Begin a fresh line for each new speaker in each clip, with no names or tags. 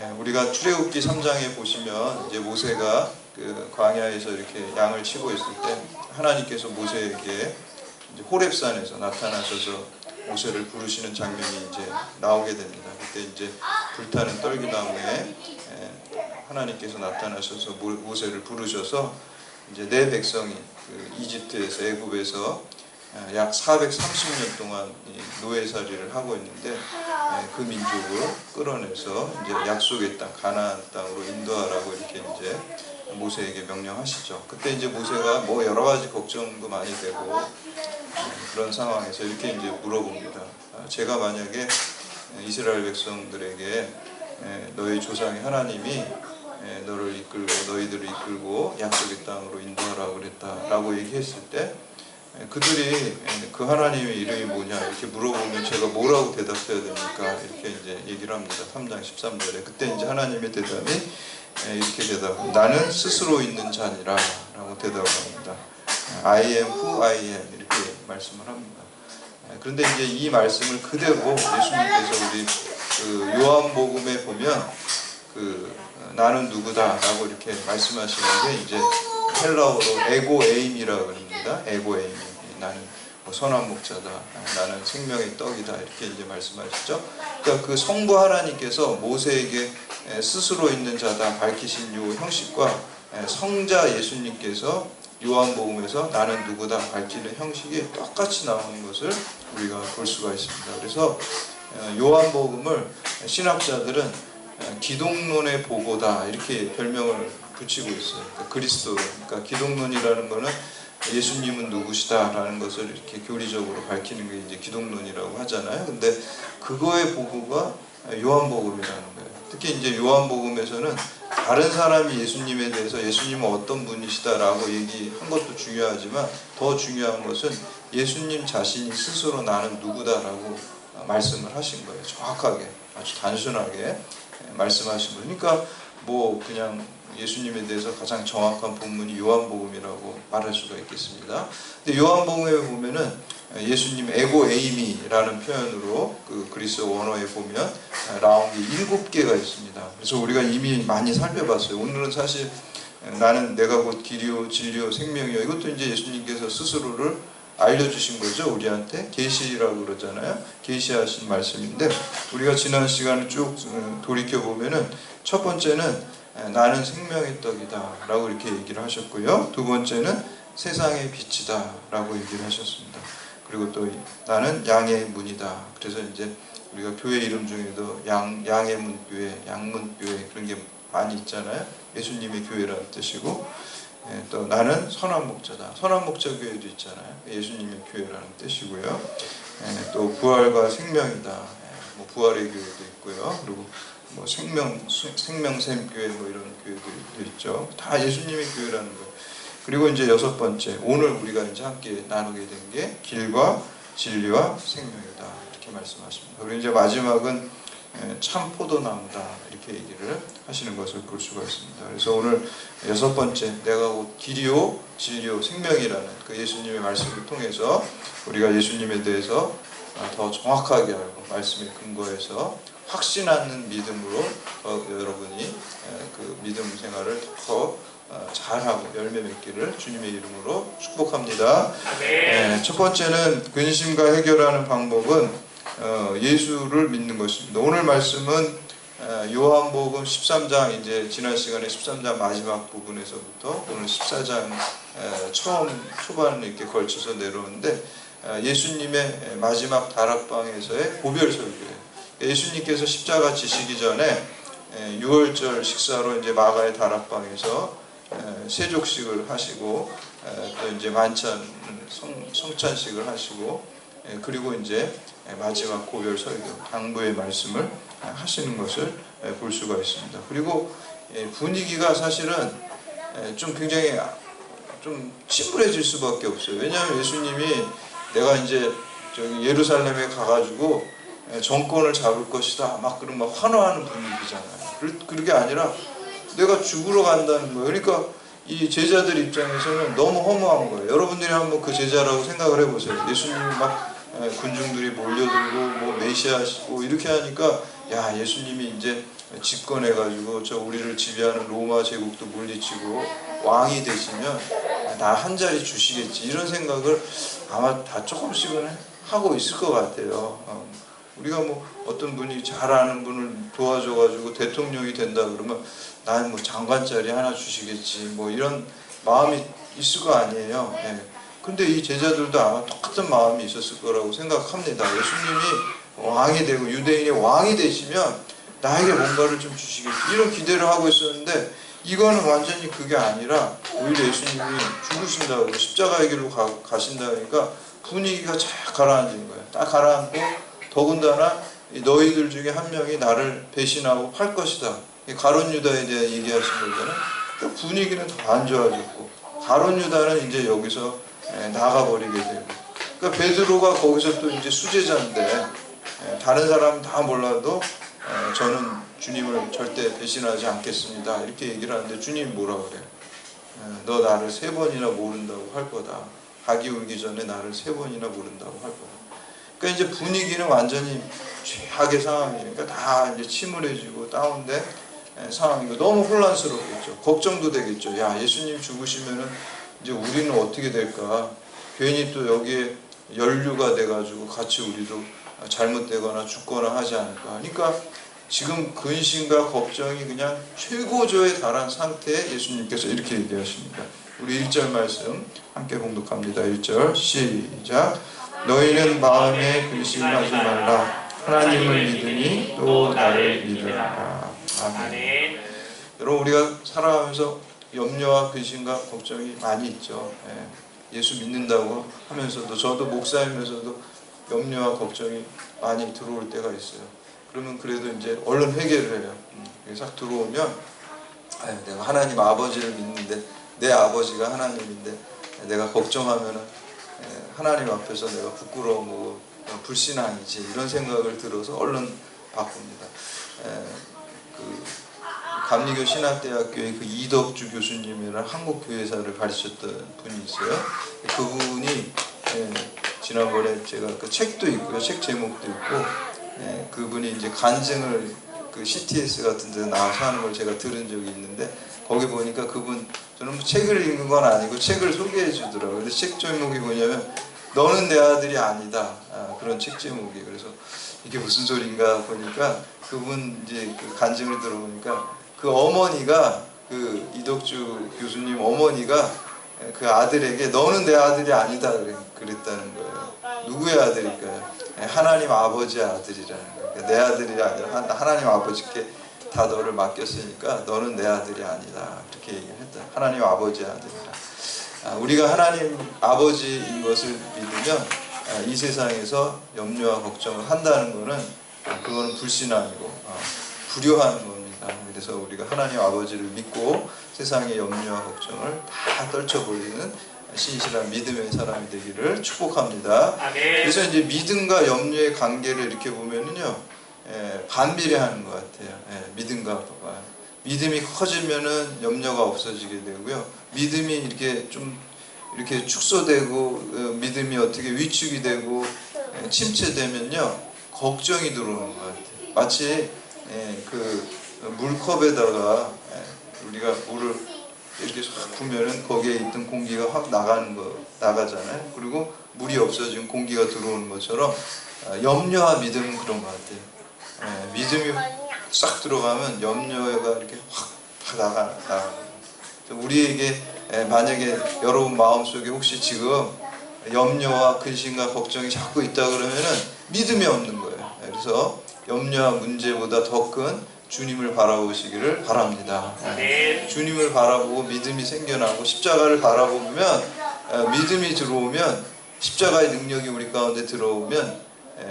예, 우리가 출애굽기 3장에 보시면 이제 모세가 그 광야에서 이렇게 양을 치고 있을 때 하나님께서 모세에게 이제 호렙산에서 나타나셔서 모세를 부르시는 장면이 이제 나오게 됩니다. 그때 이제 불타는 떨기나무에 예, 하나님께서 나타나셔서 모- 모세를 부르셔서 이제 내 백성이 그 이집트에서 애굽에서 어, 약 430년 동안 이 노예살이를 하고 있는데 예, 그 민족을 끌어내서 이제 약속의 땅 가나안 땅으로 인도하라고 이렇게 이제 모세에게 명령하시죠. 그때 이제 모세가 뭐 여러 가지 걱정도 많이 되고 음, 그런 상황에서 이렇게 이제 물어봅니다. 아, 제가 만약에 이스라엘 백성들에게 에, 너희 조상의 하나님이 에, 너를 이끌고 너희들을 이끌고 약속의 땅으로 인도하라고 그랬다라고 얘기했을 때 에, 그들이 에, 그 하나님의 이름이 뭐냐 이렇게 물어보면 제가 뭐라고 대답해야 됩니까 이렇게 이제 얘기를 합니다. 3장 13절에 그때 이제 하나님의 대답이 에, 이렇게 대답 나는 스스로 있는 자니라 라고 대답합니다. I am who I am 이렇게 말씀을 합니다. 에, 그런데 이제 이 말씀을 그대로 예수님께서 우리 그 요한복음에 보면 그 어, 나는 누구다라고 이렇게 말씀하시는 게 이제 헬라어로 에고 에임이라고 합니다. 에고 에임. 나는 뭐 선한 목자다. 나는 생명의 떡이다. 이렇게 이제 말씀하시죠. 그러니까 그 성부 하나님께서 모세에게 에, 스스로 있는 자다 밝히신 요 형식과 에, 성자 예수님께서 요한복음에서 나는 누구다 밝히는 형식이 똑같이 나오는 것을 우리가 볼 수가 있습니다. 그래서 어, 요한복음을 신학자들은 어, 기독론의 보고다 이렇게 별명을 붙이고 있어요. 그러니까 그리스도, 그러니까 기독론이라는 거는 예수님은 누구시다라는 것을 이렇게 교리적으로 밝히는 게 이제 기독론이라고 하잖아요. 근데 그거의 보고가 요한복음이라는 거예요. 특히 이제 요한복음에서는 다른 사람이 예수님에 대해서 예수님은 어떤 분이시다라고 얘기한 것도 중요하지만 더 중요한 것은 예수님 자신이 스스로 나는 누구다라고 말씀을 하신 거예요. 정확하게 아주 단순하게 말씀하신 거예요. 그러니까 뭐 그냥 예수님에 대해서 가장 정확한 본문이 요한복음이라고 말할 수가 있겠습니다. 근데 요한복음에 보면은 예수님 에고 에이미라는 표현으로 그 그리스 원어에 보면 나온 게 일곱 개가 있습니다. 그래서 우리가 이미 많이 살펴봤어요. 오늘은 사실 나는 내가 곧 길이요 진리요 생명이요 이것도 이제 예수님께서 스스로를 알려주신 거죠 우리한테 계시라고 그러잖아요 계시하신 말씀인데 우리가 지난 시간을 쭉 돌이켜 보면은 첫 번째는 나는 생명의 떡이다 라고 이렇게 얘기를 하셨고요 두 번째는 세상의 빛이다 라고 얘기를 하셨습니다 그리고 또 나는 양의 문이다 그래서 이제 우리가 교회 이름 중에도 양 양의 문 교회 양문 교회 그런 게 많이 있잖아요 예수님의 교회라는 뜻이고 예, 또 나는 선한 목자다. 선한 목자 교회도 있잖아요. 예수님의 교회라는 뜻이고요. 예, 또 부활과 생명이다. 예, 뭐 부활의 교회도 있고요. 그리고 뭐 생명 생명샘 교회 뭐 이런 교회들도 있죠. 다 예수님의 교회라는 거예요. 그리고 이제 여섯 번째 오늘 우리가 이제 함께 나누게 된 게 길과 진리와 생명이다 이렇게 말씀하십니다. 그리고 이제 마지막은 예, 참 포도나무다 이렇게 얘기를 하시는 것을 볼 수가 있습니다. 그래서 오늘 여섯 번째 내가 곧 길이요 진리요 생명이라는 그 예수님의 말씀을 통해서 우리가 예수님에 대해서 더 정확하게 알고 말씀에 근거해서 확신하는 믿음으로 더 여러분이 예, 그 믿음 생활을 더 어, 잘하고 열매 맺기를 주님의 이름으로 축복합니다. 예, 첫 번째는 근심과 해결하는 방법은 어, 예수를 믿는 것입니다. 오늘 말씀은 어, 요한복음 13장 이제 지난 시간에 13장 마지막 부분에서부터 오늘 14장 에, 처음 초반 이렇게 걸쳐서 내려오는데 어, 예수님의 마지막 다락방에서의 고별 설교예요. 예수님께서 십자가 지시기 전에 6월절 식사로 이제 마가의 다락방에서 에, 세족식을 하시고 에, 또 이제 만찬 성, 성찬식을 하시고 에, 그리고 이제 마지막 고별 설교 당부의 말씀을 하시는 것을 볼 수가 있습니다. 그리고 분위기가 사실은 좀 굉장히 좀 침울해질 수밖에 없어요. 왜냐하면 예수님이 내가 이제 예루살렘에 가가지고 정권을 잡을 것이다 막 그런 막 환호하는 분위기잖아요. 그게 아니라 내가 죽으러 간다는 거예요. 그러니까 이 제자들 입장에서는 너무 허무한 거예요. 여러분들이 한번 그 제자라고 생각을 해보세요. 예수님이 막 군중들이 몰려들고 뭐 메시아시고 이렇게 하니까 야 예수님이 이제 집권해가지고 저 우리를 지배하는 로마 제국도 물리치고 왕이 되시면 나 한 자리 주시겠지 이런 생각을 아마 다 조금씩은 하고 있을 것 같아요. 어, 우리가 뭐 어떤 분이 잘하는 분을 도와줘가지고 대통령이 된다 그러면 나는 뭐 장관 자리 하나 주시겠지 뭐 이런 마음이 있을 거 아니에요. 예. 근데 이 제자들도 아마 똑같은 마음이 있었을 거라고 생각합니다. 예수님이 왕이 되고 유대인의 왕이 되시면 나에게 뭔가를 좀 주시겠지 이런 기대를 하고 있었는데 이거는 완전히 그게 아니라 오히려 예수님이 죽으신다고 십자가의 길로 가, 가신다니까 분위기가 쫙 가라앉은 거예요. 딱 가라앉고 더군다나 이 너희들 중에 한 명이 나를 배신하고 팔 것이다. 이 가론 유다에 대한 얘기하신 거잖아요. 그 분위기는 더 안 좋아졌고 가론 유다는 이제 여기서 예, 나가버리게 되고 그러니까 베드로가 거기서 또 이제 수제자인데 예, 다른 사람 다 몰라도 어, 저는 주님을 절대 배신하지 않겠습니다. 이렇게 얘기를 하는데 주님이 뭐라 그래요? 예, 너 나를 세 번이나 모른다고 할 거다. 학이 울기 전에 나를 세 번이나 모른다고 할 거다. 그러니까 이제 분위기는 완전히 최악의 상황이니까 다 이제 침울해지고 다운된 예, 상황이고 너무 혼란스럽겠죠. 걱정도 되겠죠. 야 예수님 죽으시면은 이제 우리는 어떻게 될까? 괜히 또 여기에 연류가 돼가지고 같이 우리도 잘못되거나 죽거나 하지 않을까? 그러니까 지금 근심과 걱정이 그냥 최고조에 달한 상태에 예수님께서 이렇게 얘기하십니다. 우리 1절 말씀 함께 공독합니다. 1절 시작. 너희는 마음에 근심하지 말라. 하나님을 믿으니 또 나를 믿으라. 아멘. 여러분 우리가 살아가면서 염려와 근심과 걱정이 많이 있죠. 예. 예수 믿는다고 하면서도 저도 목사이면서도 염려와 걱정이 많이 들어올 때가 있어요. 그러면 그래도 이제 얼른 회개를 해요. 음, 싹 들어오면 아유, 내가 하나님 아버지를 믿는데 내 아버지가 하나님인데 내가 걱정하면은 예, 하나님 앞에서 내가 부끄러움고 불신앙이지 이런 생각을 들어서 얼른 바꿉니다. 예, 그 감리교 신학대학교의 그 이덕주 교수님이라는 한국 교회사를 가르쳤던 분이 있어요. 그분이 예, 지난번에 제가 그 책도 있고요, 책 제목도 있고 예, 그분이 이제 간증을 그 CTS 같은 데 나와서 하는 걸 제가 들은 적이 있는데 거기 보니까 그분 저는 뭐 책을 읽는 건 아니고 책을 소개해 주더라고요. 근데 책 제목이 뭐냐면 너는 내 아들이 아니다 아, 그런 책 제목이 그래서 이게 무슨 소린가 보니까 그분 이제 그 간증을 들어보니까 그 어머니가 그 이덕주 교수님 어머니가 그 아들에게 너는 내 아들이 아니다 그랬다는 거예요. 누구의 아들일까요? 하나님 아버지의 아들이라는 거예요. 그러니까 내 아들이 아니라 하- 하나님 아버지께 다 너를 맡겼으니까 너는 내 아들이 아니다. 그렇게 얘기를 했다. 하나님 아버지의 아들이다. 아, 우리가 하나님 아버지인 것을 믿으면 아, 이 세상에서 염려와 걱정을 한다는 것은 아, 그거는 불신앙이고 아, 불효한 겁니다. 그래서 우리가 하나님 아버지를 믿고 세상의 염려와 걱정을 다 떨쳐버리는 신실한 믿음의 사람이 되기를 축복합니다. 그래서 이제 믿음과 염려의 관계를 이렇게 보면은요, 예, 반비례하는 것 같아요. 예, 믿음과 어, 믿음이 커지면은 염려가 없어지게 되고요. 믿음이 이렇게 좀 이렇게 축소되고 어, 믿음이 어떻게 위축이 되고 예, 침체되면요 걱정이 들어오는 것 같아요. 마치 예, 그 물컵에다가 예, 우리가 물을 이렇게 확 부면은 거기에 있던 공기가 확 나가는 거 나가잖아요. 그리고 물이 없어지면 공기가 들어오는 것처럼 아, 염려와 믿음은 그런 것 같아요. 예, 믿음이 싹 들어가면 염려가 이렇게 확, 확 나가 나가. 우리에게 예, 만약에 여러분 마음속에 혹시 지금 염려와 근심과 걱정이 자꾸 있다 그러면은 믿음이 없는 거예요. 예, 그래서 염려와 문제보다 더 큰 주님을 바라보시기를 바랍니다. 예. 주님을 바라보고 믿음이 생겨나고 십자가를 바라보면 어, 믿음이 들어오면 십자가의 능력이 우리 가운데 들어오면 에,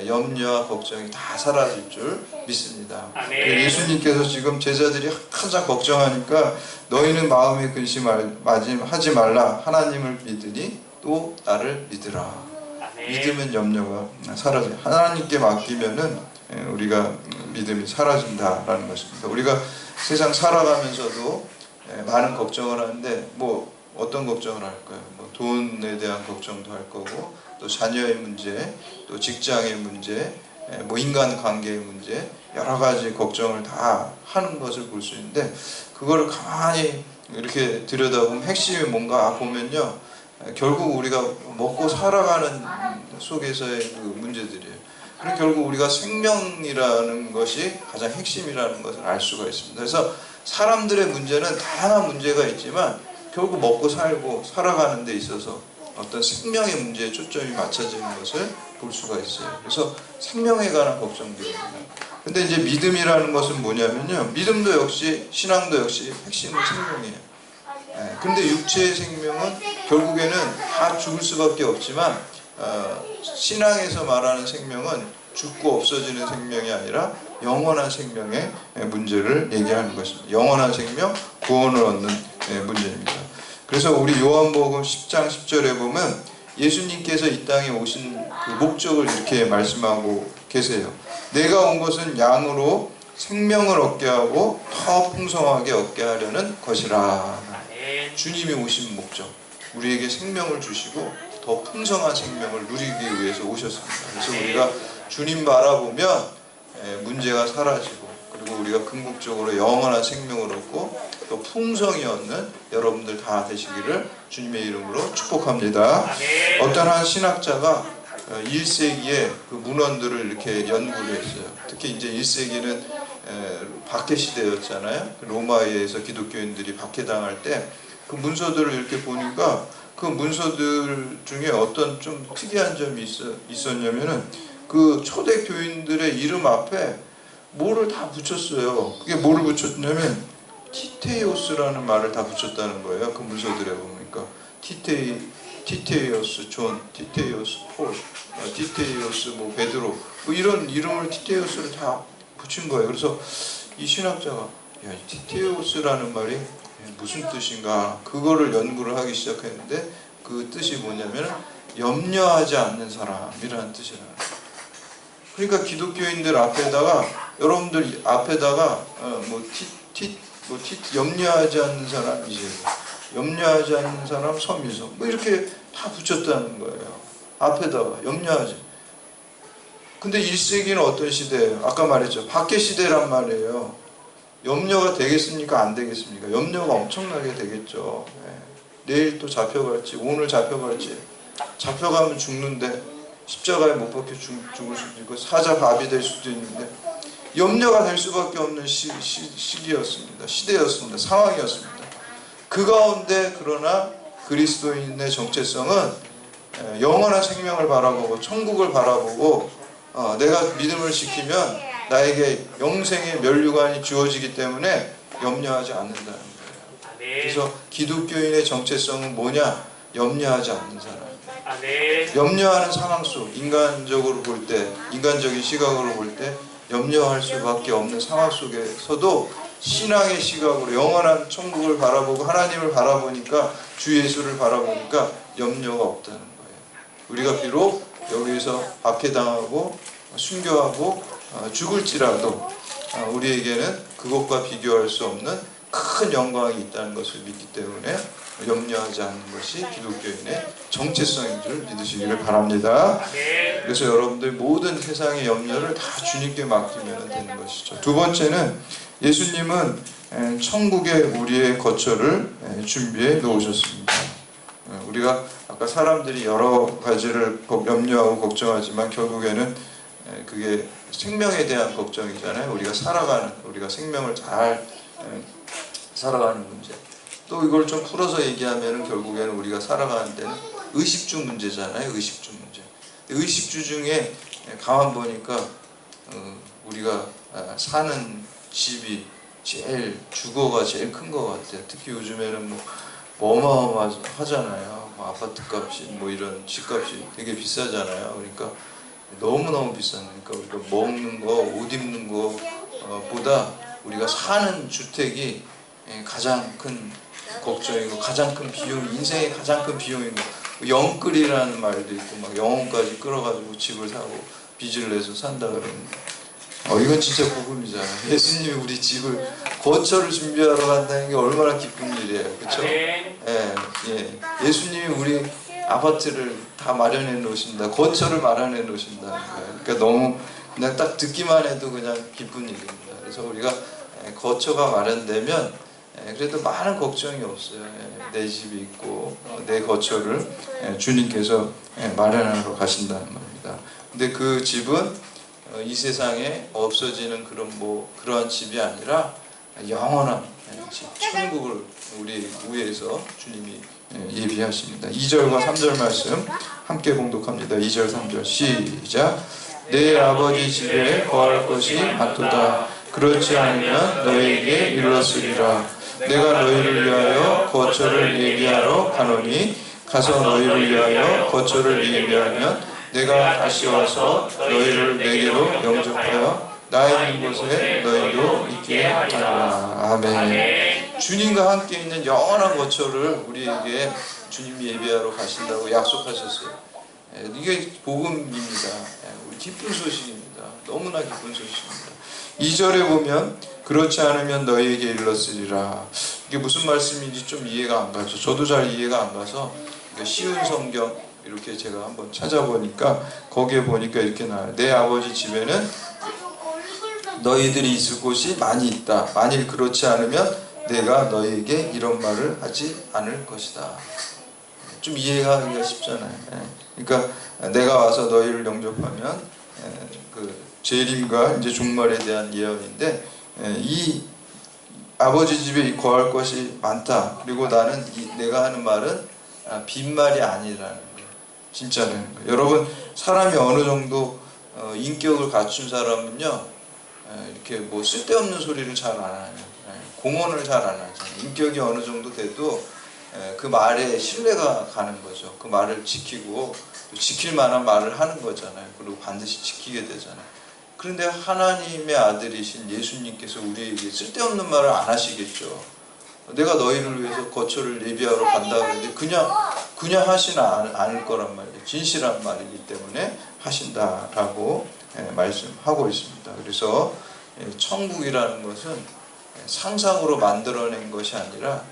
염려와 걱정이 다 사라질 줄 믿습니다.
아멘.
예수님께서 지금 제자들이 항상 걱정하니까 너희는 마음에 근심하지 말라 하나님을 믿으니 또 나를 믿으라. 믿음은 염려가 사라져. 하나님께 맡기면은 예, 우리가 믿음이 사라진다라는 것입니다. 우리가 세상 살아가면서도 예, 많은 걱정을 하는데 뭐 어떤 걱정을 할까요? 뭐 돈에 대한 걱정도 할 거고 또 자녀의 문제, 또 직장의 문제, 예, 뭐 인간 관계의 문제, 여러 가지 걱정을 다 하는 것을 볼 수 있는데 그거를 가만히 이렇게 들여다보면 핵심이 뭔가 보면요. 예, 결국 우리가 먹고 살아가는 속에서의 그 문제들이에요. 그럼 결국 우리가 생명이라는 것이 가장 핵심이라는 것을 알 수가 있습니다. 그래서 사람들의 문제는 다양한 문제가 있지만 결국 먹고 살고 살아가는 데 있어서 어떤 생명의 문제에 초점이 맞춰지는 것을 볼 수가 있어요. 그래서 생명에 관한 걱정들입니다. 근데 이제 믿음이라는 것은 뭐냐면요. 믿음도 역시 신앙도 역시 핵심은 생명이에요. 예, 근데 육체의 생명은 결국에는 다 죽을 수밖에 없지만 어, 신앙에서 말하는 생명은 죽고 없어지는 생명이 아니라 영원한 생명의 문제를 얘기하는 것입니다. 영원한 생명, 구원을 얻는 예, 문제입니다. 그래서 우리 요한복음 10장 10절에 보면 예수님께서 이 땅에 오신 그 목적을 이렇게 말씀하고 계세요. 내가 온 것은 양으로 생명을 얻게 하고 더 풍성하게 얻게 하려는 것이라. 주님이 오신 목적, 우리에게 생명을 주시고 더 풍성한 생명을 누리기 위해서 오셨습니다. 그래서 우리가 주님 바라보면 에, 문제가 사라지고 그리고 우리가 궁극적으로 영원한 생명을 얻고 또 풍성이 얻는 여러분들 다 되시기를 주님의 이름으로 축복합니다. 어떤 한 신학자가 1세기에 그 문헌들을 이렇게 연구를 했어요. 특히 이제 1세기는 박해 시대였잖아요. 그 로마에 의해서 기독교인들이 박해당할 때 그 문서들을 이렇게 보니까 그 문서들 중에 어떤 좀 특이한 점이 있었냐면은 그 초대 교인들의 이름 앞에 뭐를 다 붙였어요. 그게 뭐를 붙였냐면 티테이오스라는 말을 다 붙였다는 거예요. 그 문서들에 보니까 티테이 티테이오스 존, 티테이오스 폴, 어, 티테이오스 뭐 베드로 뭐 이런 이름을 티테이오스를 다 붙인 거예요. 그래서 이 신학자가 야, 이 티테이오스라는 말이 무슨 뜻인가 그거를 연구를 하기 시작했는데 그 뜻이 뭐냐면 염려하지 않는 사람이라는 뜻이라. 그러니까 기독교인들 앞에다가 여러분들 앞에다가 어, 뭐 티 티, 염려하지 않는 사람 이제 염려하지 않는 사람 서미서 뭐 이렇게 다 붙였다는 거예요. 앞에다가 염려하지. 근데 1세기는 어떤 시대예요? 아까 말했죠. 박해 시대란 말이에요. 염려가 되겠습니까? 안 되겠습니까? 염려가 엄청나게 되겠죠. 네. 내일 또 잡혀갈지, 오늘 잡혀갈지, 잡혀가면 죽는데 십자가에 못 박혀 죽, 죽을 수도 있고 사자 밥이 될 수도 있는데 염려가 될 수밖에 없는 시, 시, 시 기였습니다. 시대였습니다. 상황이었습니다. 그 가운데 그러나 그리스도인의 정체성은 에, 영원한 생명을 바라보고 천국을 바라보고 어, 내가 믿음을 지키면 나에게 영생의 면류관이 주어지기 때문에 염려하지 않는다는 거예요. 그래서 기독교인의 정체성은 뭐냐? 염려하지 않는 사람. 염려하는 상황 속 인간적으로 볼 때, 인간적인 시각으로 볼 때 염려할 수밖에 없는 상황 속에서도 신앙의 시각으로 영원한 천국을 바라보고 하나님을 바라보니까 주 예수를 바라보니까 염려가 없다는 거예요. 우리가 비록 여기서 박해당하고 순교하고 어, 죽을지라도 어, 우리에게는 그것과 비교할 수 없는 큰 영광이 있다는 것을 믿기 때문에 염려하지 않는 것이 기독교인의 정체성인 줄 믿으시기를 바랍니다. 그래서 여러분들 모든 세상의 염려를 다 주님께 맡기면 되는 것이죠. 두 번째는 예수님은 에, 천국에 우리의 거처를 에, 준비해 놓으셨습니다. 에, 우리가 아까 사람들이 여러 가지를 염려하고 걱정하지만 결국에는 에, 그게 생명에 대한 걱정이잖아요. 우리가 살아가는, 우리가 생명을 잘 에, 살아가는 문제. 또 이걸 좀 풀어서 얘기하면 결국에는 우리가 살아가는 데는 의식주 문제잖아요. 의식주 문제. 의식주 중에 가만 보니까 어, 우리가 아, 사는 집이 제일 주거가 제일 큰 것 같아요. 특히 요즘에는 뭐, 뭐 어마어마하잖아요. 뭐 아파트 값이 뭐 이런 집값이 되게 비싸잖아요. 그러니까 너무너무 비싼 거니까 우리가 먹는 거, 옷 입는 거 보다 우리가 사는 주택이 예, 가장 큰 걱정이고 가장 큰 비용, 인생의 가장 큰 비용이고 영끌이라는 말도 있고 막 영혼까지 끌어가지고 집을 사고 빚을 내서 산다 그러는데 어 이건 진짜 복음이잖아요. 예수님이 우리 집을 거처를 준비하러 간다는 게 얼마나 기쁜 일이에요, 그렇죠? 예, 예. 예수님이 우리 아파트를 다 마련해 놓으신다, 거처를 마련해 놓으신다는 거예요. 그러니까 너무 그냥 딱 듣기만 해도 그냥 기쁜 일입니다. 그래서 우리가 에, 거처가 마련되면 에, 그래도 많은 걱정이 없어요. 에, 내 집이 있고 어, 내 거처를 에, 주님께서 에, 마련하러 가신다는 겁니다. 근데 그 집은 어, 이 세상에 없어지는 그런 뭐 그러한 집이 아니라 영원한 에, 집, 천국을 우리 위해서 주님이 에, 예비하십니다. 2절과 3절 말씀 함께 봉독합니다. 2절 3절 시작 내 아버지 집에 거할 것이 많도다 그렇지 않으면 너에게 이르렀으리라 내가 너희를 위하여 거처를 예비하러 가노니 가서 너희를 위하여 거처를 예비하면 내가 다시 와서 너희를 내게로 영접하여 나 있는 곳에 너희도 있게 하리라 아멘 주님과 함께 있는 영원한 거처를 우리에게 주님이 예비하러 가신다고 약속하셨어요 예, 이게 복음입니다. 예, 기쁜 소식입니다. 너무나 기쁜 소식입니다. 2절에 보면 그렇지 않으면 너희에게 일렀으리라. 이게 무슨 말씀인지 좀 이해가 안 가죠. 저도 잘 이해가 안 가서 쉬운 성경 이렇게 제가 한번 찾아보니까 거기에 보니까 이렇게 나와요. 내 아버지 집에는 너희들이 있을 곳이 많이 있다. 만일 그렇지 않으면 내가 너희에게 이런 말을 하지 않을 것이다. 좀 이해가 하기가 쉽잖아요. 예. 그러니까 내가 와서 너희를 영접하면 예, 그 재림과 이제 종말에 대한 예언인데 예, 이 아버지 집에 거할 것이 많다. 그리고 나는 이, 내가 하는 말은 아, 빈말이 아니라는 거예요. 거예요. 여러분 사람이 어느 정도 어, 인격을 갖춘 사람은요 예, 이렇게 뭐 쓸데없는 소리를 잘안 해요. 예, 공언을 잘 안 하죠. 인격이 어느 정도 돼도 예, 그 말에 신뢰가 가는 거죠. 그 말을 지키고 또 지킬 만한 말을 하는 거잖아요. 그리고 반드시 지키게 되잖아요. 그런데 하나님의 아들이신 예수님께서 우리에게 쓸데없는 말을 안 하시겠죠. 내가 너희를 위해서 거처를 예비하러 간다 그러는데 그냥 그냥 하시는 않- 않을 거란 말이에요. 진실한 말이기 때문에 하신다라고 예, 말씀하고 있습니다. 그래서 예, 천국이라는 것은 예, 상상으로 만들어낸 것이 아니라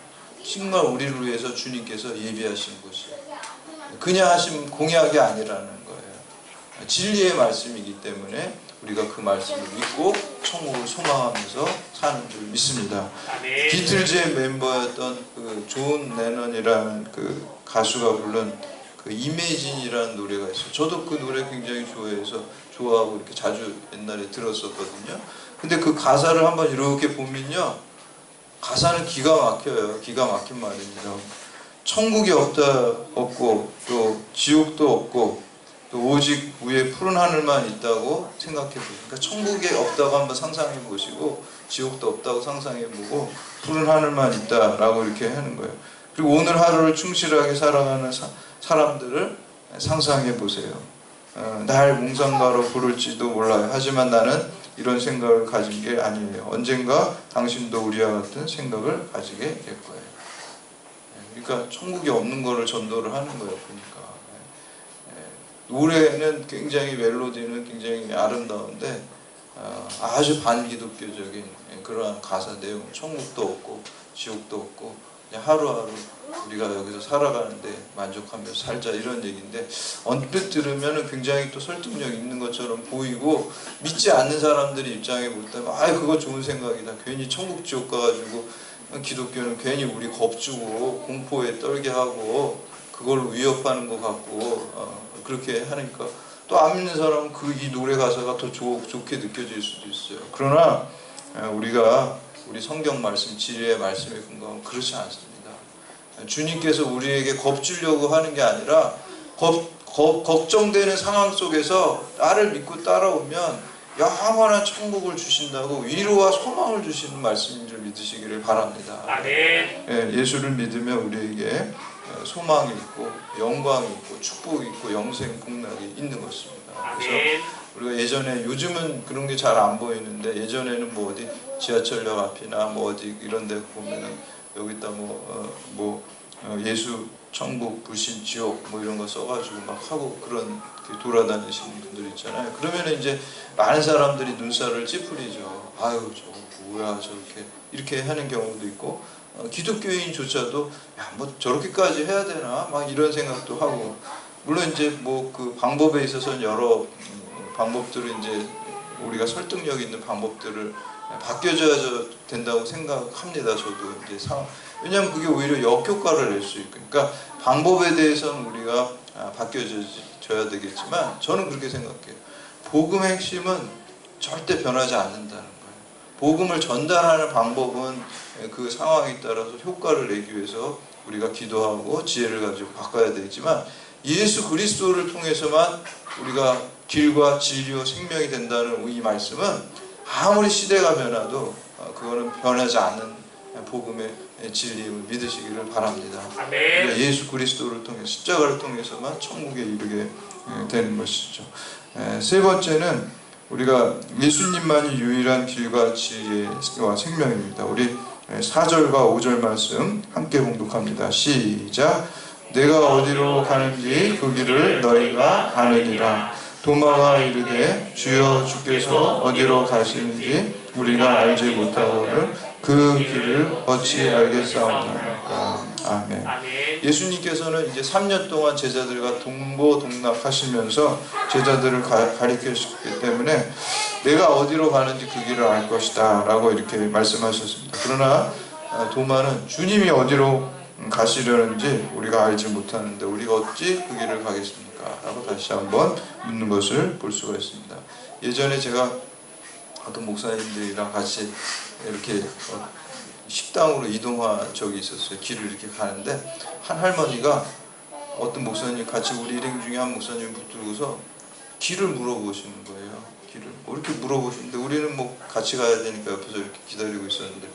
정말 우리를 위해서 주님께서 예비하신 곳이에요. 그냥 하신 공약이 아니라는 거예요. 진리의 말씀이기 때문에 우리가 그 말씀을 믿고 천국을 소망하면서 사는 줄 믿습니다.
아멘.
비틀즈의 멤버였던 그 존 레넌이라는 그 가수가 부른 그 이메진이라는 노래가 있어요. 저도 그 노래 굉장히 좋아해서 좋아하고 이렇게 자주 옛날에 들었었거든요. 근데 그 가사를 한번 이렇게 보면요. 가사는 기가 막혀요. 기가 막힌 말입니다. 천국이 없다 없고 또 지옥도 없고 또 오직 위에 푸른 하늘만 있다고 생각해 보세요. 그러니까 천국이 없다고 한번 상상해 보시고 지옥도 없다고 상상해 보고 푸른 하늘만 있다라고 이렇게 하는 거예요. 그리고 오늘 하루를 충실하게 살아가는 사, 사람들을 상상해 보세요. 어, 날 몽상가로 부를지도 몰라요. 하지만 나는 이런 생각을 가진 게 아니에요. 언젠가 당신도 우리와 같은 생각을 가지게 될 거예요. 예, 그러니까 천국이 없는 거를 전도를 하는 거예요. 예, 예, 노래는 굉장히 멜로디는 굉장히 아름다운데 어, 아주 반기독교적인 예, 그러한 가사 내용. 천국도 없고 지옥도 없고 하루하루 우리가 여기서 살아가는데 만족하면서 살자 이런 얘기인데 언뜻 들으면 굉장히 또 설득력 있는 것처럼 보이고 믿지 않는 사람들이 입장에 볼 때는 아 그거 좋은 생각이다 괜히 천국 지옥 가가지고 기독교는 괜히 우리 겁주고 공포에 떨게 하고 그걸 위협하는 것 같고 어, 그렇게 하니까 또 안 믿는 사람은 그 이 노래 가사가 더 좋, 좋게 느껴질 수도 있어요 그러나 어, 우리가 우리 성경 말씀 진리의 말씀에 근거하면 그렇지 않습니다 주님께서 우리에게 겁주려고 하는 게 아니라 겁, 겁, 걱정되는 상황 속에서 나를 믿고 따라오면 영원한 천국을 주신다고 위로와 소망을 주시는 말씀인 줄 믿으시기를 바랍니다.
아멘.
예, 예수를 믿으면 우리에게 어, 소망이 있고 영광이 있고 축복이 있고 영생 복락이 있는 것입니다. 그래서. 우리가 예전에 요즘은 그런 게 잘 안 보이는데 예전에는 뭐 어디 지하철역 앞이나 뭐 어디 이런 데 보면은 여기다 뭐, 어, 뭐 어, 예수 천국 불신 지옥 뭐 이런 거 써가지고 막 하고 그런 그 돌아다니시는 분들 있잖아요. 그러면 이제 많은 사람들이 눈살을 찌푸리죠. 아유 저거 뭐야 저렇게 이렇게 하는 경우도 있고 어, 기독교인조차도 야 뭐 저렇게까지 해야 되나 막 이런 생각도 하고 물론 이제 뭐 그 방법에 있어서는 여러 음, 방법들을 이제 우리가 설득력 있는 방법들을 바뀌어져야 된다고 생각합니다. 저도 이제 상 왜냐하면 그게 오히려 역효과를 낼 수 있고, 그러니까 방법에 대해서는 우리가 아, 바뀌어져야 되겠지만 저는 그렇게 생각해요. 복음의 핵심은 절대 변하지 않는다는 거예요. 복음을 전달하는 방법은 그 상황에 따라서 효과를 내기 위해서 우리가 기도하고 지혜를 가지고 바꿔야 되지만 예수 그리스도를 통해서만 우리가 길과 진리와 생명이 된다는 이 말씀은 아무리 시대가 변화도 어, 그거는 변하지 않는 복음의 진리를 믿으시기를 바랍니다.
아멘.
예수 그리스도를 통해 십자가를 통해서만 천국에 이르게 예, 되는 것이죠. 에, 세 번째는 우리가 예수님만이 유일한 길과 지혜와 생명입니다. 우리 4절과 5절 말씀 함께 봉독합니다. 시작. 내가 어디로 가는지 그 길을 너희가 아느니라. 도마가 이르되 주여 주께서 어디로 가시는지 우리가 알지 못하거늘 그 길을 어찌 알겠사옵나이까. 아멘.
아멘.
예수님께서는 이제 3년 동안 제자들과 동고동락하시면서 제자들을 가, 가리키셨기 때문에 내가 어디로 가는지 그 길을 알 것이다 라고 이렇게 말씀하셨습니다. 그러나 아, 도마는 주님이 어디로 가시려는지 우리가 알지 못하는데 우리가 어찌 그 길을 가겠습니까? 라고 다시 한번 묻는 것을 볼 수가 있습니다. 예전에 제가 어떤 목사님들이랑 같이 이렇게 어, 식당으로 이동한 적이 있었어요. 길을 이렇게 가는데 한 할머니가 어떤 목사님 같이 우리 일행 중에 한 목사님 붙들고서 길을 물어보시는 거예요. 길을 뭐 이렇게 물어보시는데 우리는 뭐 같이 가야 되니까 옆에서 이렇게 기다리고 있었는데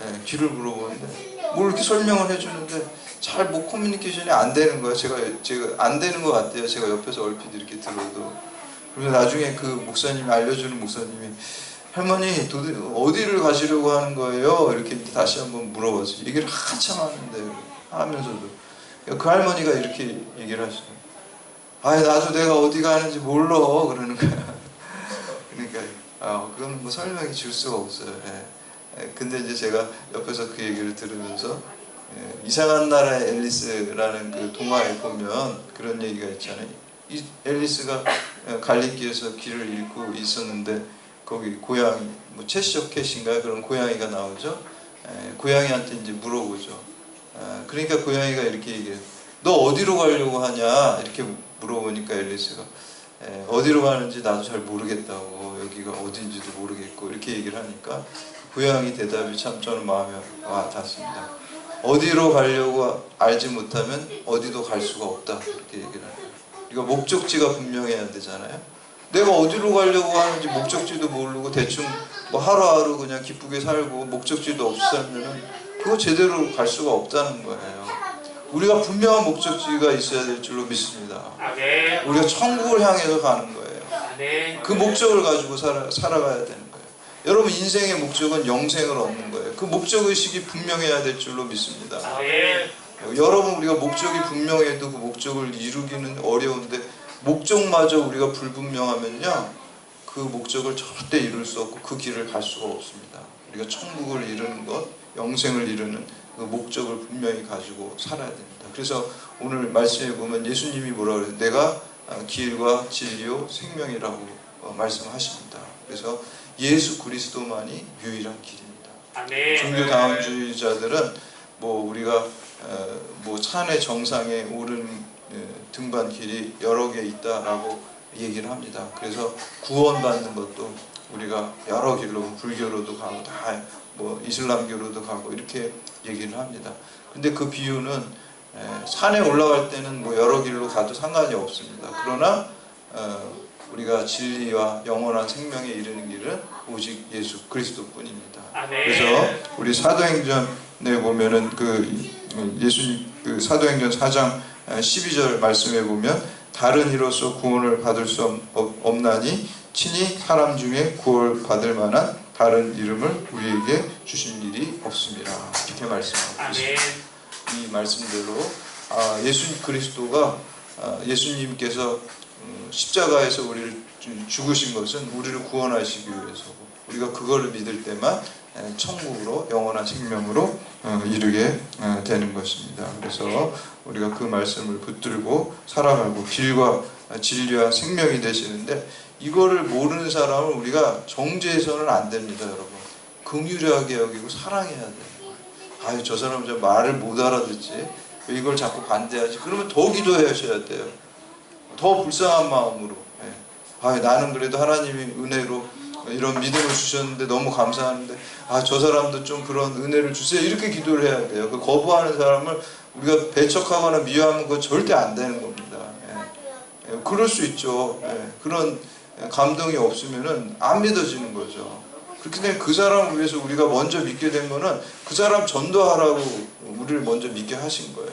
예, 길을 물어보는데 뭘 이렇게 설명을 해주는데 잘 뭐 커뮤니케이션이 안 되는 거예요. 제가 제가 안 되는 것 같아요. 제가 옆에서 얼핏 이렇게 들어도 그래서 나중에 그 목사님이 알려주는 목사님이 할머니 도대 어디를 가시려고 하는 거예요? 이렇게 다시 한번 물어봤어요. 얘기를 한참 하는데 하면서도 그 할머니가 이렇게 얘기를 하시죠. 아 나도 내가 어디 가는지 몰라 그러는 거야. 그러니까 아 그건 뭐 설명이 줄 수가 없어요. 예. 예, 근데 이제 제가 옆에서 그 얘기를 들으면서 예, 이상한 나라의 앨리스라는 그 동화에 보면 그런 얘기가 있잖아요. 이 앨리스가 예, 갈림길에서 길을 잃고 있었는데 거기 고양이 뭐 채시어 캣인가 그런 고양이가 나오죠. 에, 고양이한테 이제 물어보죠. 에, 그러니까 고양이가 이렇게 얘기해요. 너 어디로 가려고 하냐 이렇게 물어보니까 앨리스가 에, 어디로 가는지 나도 잘 모르겠다고 여기가 어딘지도 모르겠고 이렇게 얘기를 하니까 고양이 대답이 참 저는 마음에 와 닿습니다. 어디로 가려고 알지 못하면 어디도 갈 수가 없다 이렇게 얘기를 해요. 우리가 목적지가 분명해야 되잖아요. 내가 어디로 가려고 하는지 목적지도 모르고 대충 뭐 하루하루 그냥 기쁘게 살고 목적지도 없이 살면은 그거 제대로 갈 수가 없다는 거예요. 우리가 분명한 목적지가 있어야 될 줄로 믿습니다.
아멘.
우리가 천국을 향해서 가는 거예요.
아멘.
그 목적을 가지고 살아, 살아가야 되는 거예요. 여러분 인생의 목적은 영생을 얻는 거예요. 그 목적 의식이 분명해야 될 줄로 믿습니다.
아멘.
여러분 우리가 목적이 분명해도 그 목적을 이루기는 어려운데 목적마저 우리가 불분명하면요 그 목적을 절대 이룰 수 없고 그 길을 갈 수가 없습니다. 우리가 천국을 이루는 것, 영생을 이루는 그 목적을 분명히 가지고 살아야 됩니다. 그래서 오늘 말씀에 보면 예수님이 뭐라 그래요? 내가 길과 진리요 생명이라고 어, 말씀하십니다. 그래서 예수 그리스도만이 유일한 길입니다.
아멘.
종교 다원주의자들은 뭐 우리가 어, 뭐 산의 정상에 오른 어, 등반 길이 여러 개 있다라고 얘기를 합니다. 그래서 구원받는 것도 우리가 여러 길로 불교로도 가고 다 뭐 이슬람교로도 가고 이렇게 얘기를 합니다. 근데 그 비유는 에, 산에 올라갈 때는 뭐 여러 길로 가도 상관이 없습니다. 그러나 어, 우리가 진리와 영원한 생명에 이르는 길은 오직 예수 그리스도뿐입니다.
아멘.
그래서 우리 사도행전에 보면은 그 예수님 그 사도행전 4장 12절 말씀에 보면 다른 이로서 구원을 받을 수 없- 없나니 친히 사람 중에 구원 받을 만한 다른 이름을 우리에게 주신 일이 없습니다. 이렇게 말씀하고 있습니다. 이 말씀대로 아, 예수 그리스도가 아, 예수님께서 음, 십자가에서 우리를 주- 죽으신 것은 우리를 구원하시기 위해서고 우리가 그거를 믿을 때만 에, 천국으로 영원한 생명으로 어, 이르게 어, 되는 것입니다. 그래서 우리가 그 말씀을 붙들고 살아가고 길과 진리와 생명이 되시는데 이거를 모르는 사람을 우리가 정죄해서는 안 됩니다, 여러분. 긍휼하게 여기고 사랑해야 돼요. 아유, 저 사람 저 말을 못 알아듣지. 왜 이걸 자꾸 반대하지? 그러면 더 기도하셔야 돼요. 더 불쌍한 마음으로. 예. 아, 나는 그래도 하나님이 은혜로 이런 믿음을 주셨는데 너무 감사하는데 아, 저 사람도 좀 그런 은혜를 주세요. 이렇게 기도를 해야 돼요. 그 거부하는 사람을 우리가 배척하거나 미워하면 그거 절대 안 되는 겁니다. 예. 예, 그럴 수 있죠. 예. 그런 감동이 없으면은 안 믿어지는 거죠. 그렇기 때문에 그 사람을 위해서 우리가 먼저 믿게 된 거는 그 사람 전도하라고 우리를 먼저 믿게 하신 거예요.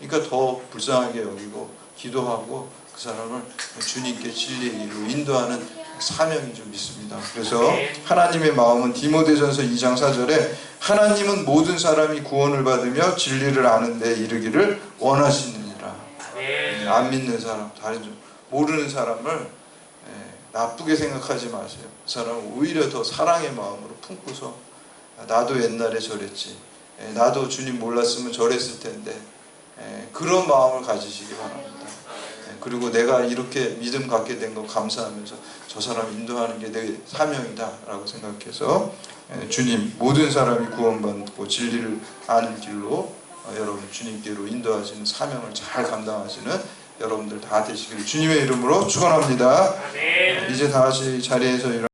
그러니까 더 불쌍하게 여기고 기도하고 그 사람을 주님께 진리의 길로 인도하는 사명인 줄 믿습니다. 그래서 하나님의 마음은 디모데전서 2장 4절에 하나님은 모든 사람이 구원을 받으며 진리를 아는 데 이르기를 원하시느니라. 예, 안 믿는 사람, 다른 좀 모르는 사람을 예, 나쁘게 생각하지 마세요. 그 사람은 오히려 더 사랑의 마음으로 품고서 아, 나도 옛날에 저랬지. 예, 나도 주님 몰랐으면 저랬을 텐데 예, 그런 마음을 가지시기 바랍니다. 예, 그리고 내가 이렇게 믿음 갖게 된 거 감사하면서 저 사람 인도하는 게 내 사명이다라고 생각해서 예, 주님 모든 사람이 구원받고 진리를 아는 길로 어, 여러분 주님께로 인도하시는 사명을 잘 감당하시는 여러분들 다 되시기를 주님의 이름으로 축원합니다. 이제 다시 자리에서 일어